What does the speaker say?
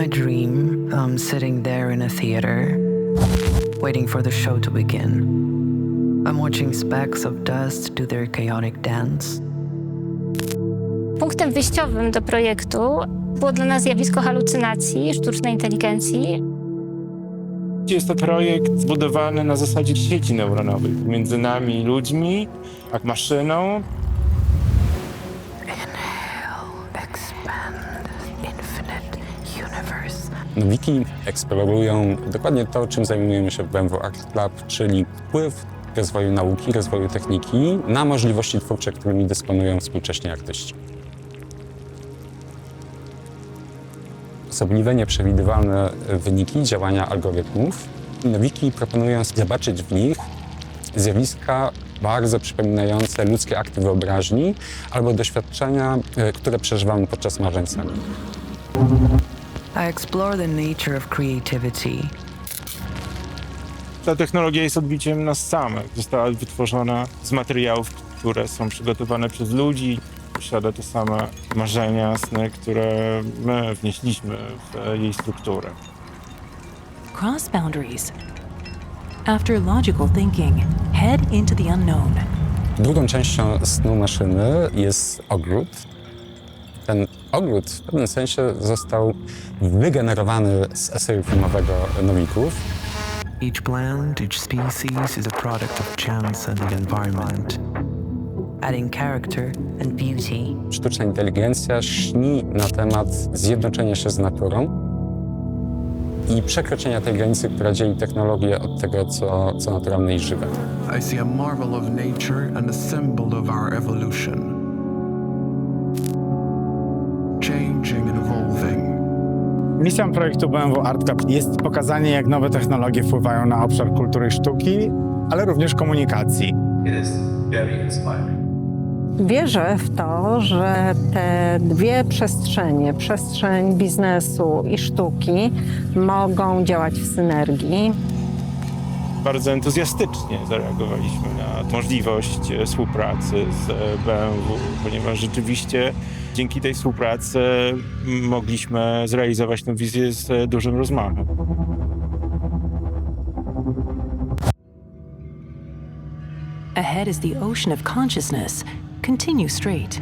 my dream, I'm sitting there in a theater, waiting for the show to begin. I'm watching specks of dust do their chaotic dance. Punktem wyjściowym do projektu było dla nas zjawisko halucynacji sztucznej inteligencji. Jest to projekt zbudowany na zasadzie sieci neuronowej między nami, ludźmi, a maszyną. Expand infinite universe. Wiki eksplorują dokładnie to, czym zajmujemy się w BMW Art Lab, czyli wpływ rozwoju nauki, rozwoju techniki na możliwości twórcze, którymi dysponują współcześni artyści. Osobliwe, nieprzewidywalne wyniki działania algorytmów. Wiki proponują zobaczyć w nich zjawiska bardzo przypominające ludzkie akty wyobraźni albo doświadczenia, e, które przeżywamy podczas marzeń sen. I explore the nature of creativity, Ta technologia jest odbiciem nas samych. Została wytworzona z materiałów, które są przygotowane przez ludzi. Posiada te same marzenia, sny, które my wnieśliśmy w jej strukturę. Cross boundaries. After logical thinking, head into the unknown. Drugą częścią snu maszyny jest ogród. Ten ogród w pewnym sensie został wygenerowany z eseju filmowego Nowików. Each plant, each species is a product of chance and the environment. adding character and beauty. Sztuczna inteligencja śni na temat zjednoczenia się z naturą i przekroczenia tej granicy, która dzieli technologię od tego, co, co naturalne i żywe. I see a marvel of nature and a symbol of our evolution. Misją projektu BMW Art Club jest pokazanie, jak nowe technologie wpływają na obszar kultury i sztuki, ale również komunikacji. Wierzę w to, że te dwie przestrzenie, przestrzeń biznesu i sztuki, mogą działać w synergii. Bardzo entuzjastycznie zareagowaliśmy na możliwość e, współpracy z e, BMW, ponieważ rzeczywiście dzięki tej współpracy mogliśmy zrealizować tę wizję z e, dużym rozmachem. Ahead is the ocean of consciousness. Continue straight.